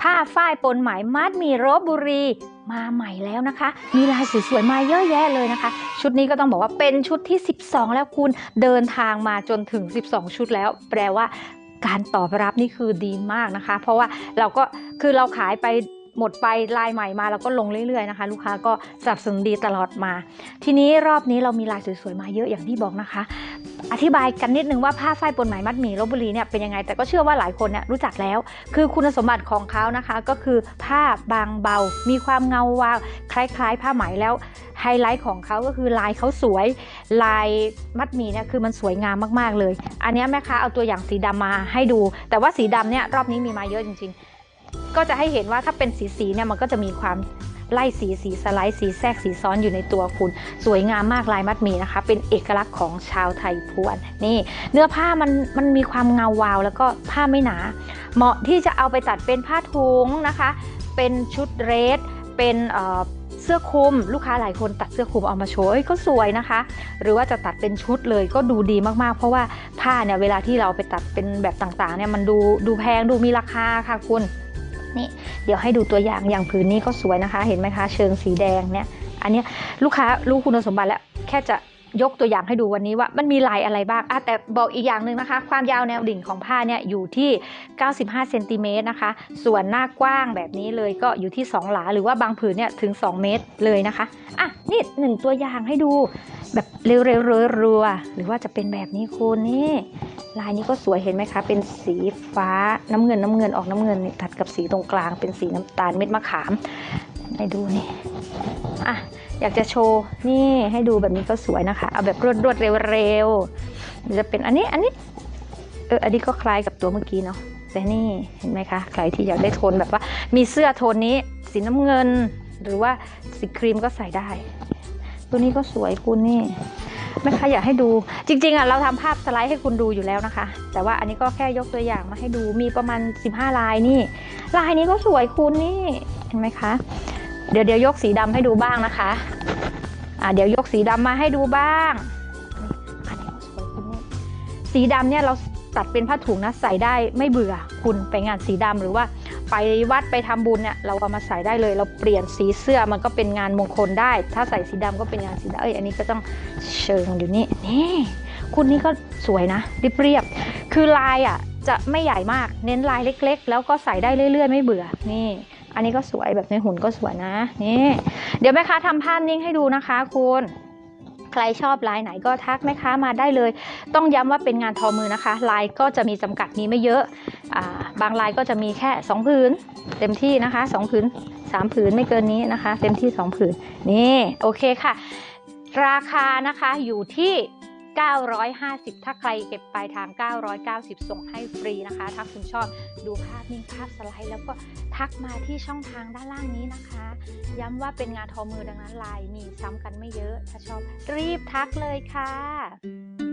ผ้าฝ้ายปนไหมมัดมีรบบุรีมาใหม่แล้วนะคะ มีลายสวยๆมาเยอะแยะเลยนะคะ ชุดนี้ก็ต้องบอกว่าเป็นชุดที่ 12 แล้วคุณเดินทางมาจนถึง 12 ชุดแล้ว แปลว่าการตอบรับนี่คือดีมากนะคะ เพราะว่าเราก็คือเราขายไป หมดไปลายใหม่มาเราก็ลงเรื่อยๆนะคะ ลูกค้าก็สนับสนุนดีตลอดมา ทีนี้รอบนี้เรามีลายสวยๆมาเยอะอย่างที่บอกนะคะ อธิบายกันนิดนึงว่าผ้าฝ้ายปนไหมมัดหมี่ลบบุรีเนี่ยเป็นยังไง แต่ก็เชื่อว่าหลายคนเนี่ยรู้จักแล้ว คือคุณสมบัติของเขานะคะก็คือผ้าบางเบา มีความเงาวาวคล้ายๆ ผ้าไหมแล้วไฮไลท์ของเขาก็คือลายเขาสวย ลายมัดหมี่เนี่ยคือมันสวยงามมากๆเลย อันนี้แม่ค้าเอาตัวอย่างสีดำมาให้ดู แต่ว่าสีดำเนี่ยรอบนี้มีมาเยอะจริงๆ ก็จะให้เห็นว่าถ้าเป็นสีสีเนี่ยมันก็จะมีความไล่สีสีสไลด์สีแทรกสีซ้อนอยู่ในตัวคุณ สวยงามมากลายมัดหมี่นะคะ เป็นเอกลักษณ์ของชาวไทยพวนนี่ เนื้อผ้ามันมันมีความเงาวาว แล้วก็ผ้าไม่หนา เหมาะที่จะเอาไปตัดเป็นผ้าถุงนะคะ เป็นชุดเรสเป็นเเสื้อคลุมลูกค้าหลายคนตัดเสื้อคลุมเอามาโชว์เอ้ยก็สวยนะคะ หรือว่าจะตัดเป็นชุดเลยก็ดูดีมากๆ เพราะว่าผ้าเนี่ยเวลาที่เราไปตัดเป็นแบบต่างๆเนี่ยมันดูดูแพงดูมีราคาค่ะคุณ นี่เดี๋ยวให้ดูตัวอย่างอย่างผืนนี้ก็สวยนะคะ เห็นไหมคะ เชิงสีแดงเนี่ย อันนี้ลูกค้ารู้คุณสมบัติแล้วแค่จะยกตัวอย่างให้ดูวันนี้ว่ามันมีลายอะไรบ้างอะแต่บอกอีกอย่างหนึ่งนะคะ ความยาวแนวดิ่งของผ้าเนี่ยอยู่ที่ 95เซนติเมตรนะคะ ส่วนหน้ากว้างแบบนี้เลยก็อยู่ที่ 2 หลา หรือว่าบางผืนเนี่ยถึง 2 เมตรเลยนะคะ อะ นี่หนึ่งตัวอย่างให้ดูแบบเร็วๆรัวๆหรือว่าจะเป็นแบบนี้คุณนี่ ลายนี้ก็สวยเห็นไหมคะ เป็นสีฟ้าน้ำเงินน้ำเงินออกน้ำเงินนี่ตัดกับสีตรงกลางเป็นสีน้ำตาลเม็ดมะขามให้ดูนี่อะอยากจะโชว์นี่ให้ดูแบบนี้ก็สวยนะคะ เอาแบบรวดรวดเร็วๆจะเป็นอันนี้อันนี้เอออันนี้ก็คล้ายกับตัวเมื่อกี้เนาะแต่นี่เห็นไหมคะใครที่อยากได้โทนแบบว่า มีเสื้อโทนนี้ สีน้ำเงิน หรือว่าสีครีมก็ใส่ได้ ตัวนี้ก็สวยคุณนี่ แม่ค้าอยากให้ดูจริงๆอะเราทำภาพสไลด์ให้คุณดูอยู่แล้วนะคะ แต่ว่าอันนี้ก็แค่ยกตัวอย่างมาให้ดูมีประมาณ 15 ลายนี่ลายนี้ก็สวยคุณนี่เห็นไหมคะ เดี๋ยวเดี๋ยวยกสีดำให้ดูบ้างนะคะอ่าเดี๋ยวยกสีดำมาให้ดูบ้างอันนี้ก็สวยคุณนี่สีดำเนี่ยเราตัดเป็นผ้าถุงนะใส่ได้ไม่เบื่อคุณไปงานสีดำหรือว่า ไปวัดไปทำบุญเนี่ยเราเอามาใส่ได้เลย เราเปลี่ยนสีเสื้อมันก็เป็นงานมงคลได้ ถ้าใส่สีดำก็เป็นงานสีดำเอ้ยอันนี้ก็ต้องเชิงอยู่นี่นี่คุณนี่ก็สวยนะเรียบๆคือลายอะจะไม่ใหญ่มากเน้นลายเล็ก ๆ แล้วก็ใส่ได้เรื่อย ๆ ไม่เบื่อนี่ อันนี้ก็สวยแบบในหุ่นก็สวยนะนี่เดี๋ยวแม่ค้าทำภาพนิ่งให้ดูนะคะ คุณ ใครชอบลายไหนก็ทักแม่ค้ามาได้เลย ต้องย้ำว่าเป็นงานทอมือนะคะลายก็จะมีจำกัดมีไม่เยอะอาบางลายก็จะมีแค่2ผืนเต็มที่นะคะ2ผืน3ผืนไม่เกินนี้นะคะ เต็มที่2ผืนนี่โอเคค่ะ ราคานะคะอยู่ที่ 950 ถ้าใครเก็บปลายทาง 990 ส่งให้ฟรีนะคะ ถ้าคุณชอบดูภาพนิ่งภาพสไลด์ แล้วก็ทักมาที่ช่องทางด้านล่างนี้นะคะ ย้ำว่าเป็นงานทอมือดังนั้นลายมีซ้ำกันไม่เยอะ ถ้าชอบรีบทักเลยค่ะ